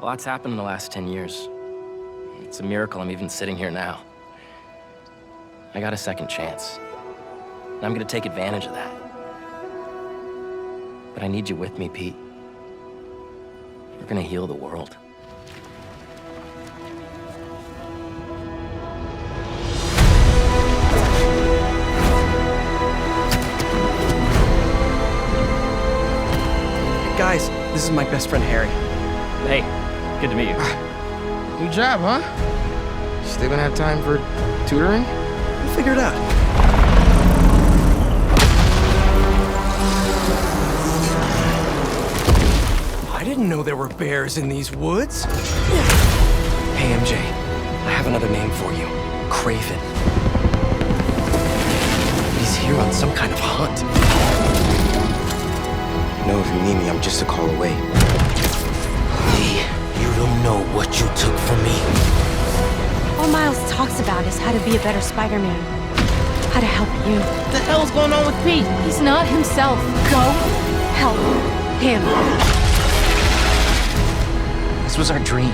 A lot's happened in the last 10 years. It's a miracle I'm even sitting here now. I got a second chance. And I'm gonna take advantage of that. But I need you with me, Pete. We're gonna heal the world. Guys, this is my best friend Harry. Hey, good to meet you. New job, huh? Still gonna have time for tutoring? We'll figure it out. I didn't know there were bears in these woods. Hey, MJ, I have another name for you. Craven. He's here on some kind of hunt. No, if you need me, I'm just a call away. Talks about is how to be a better Spider-Man. How to help you. What the hell's going on with Pete? He's not himself. Go help him. This was our dream.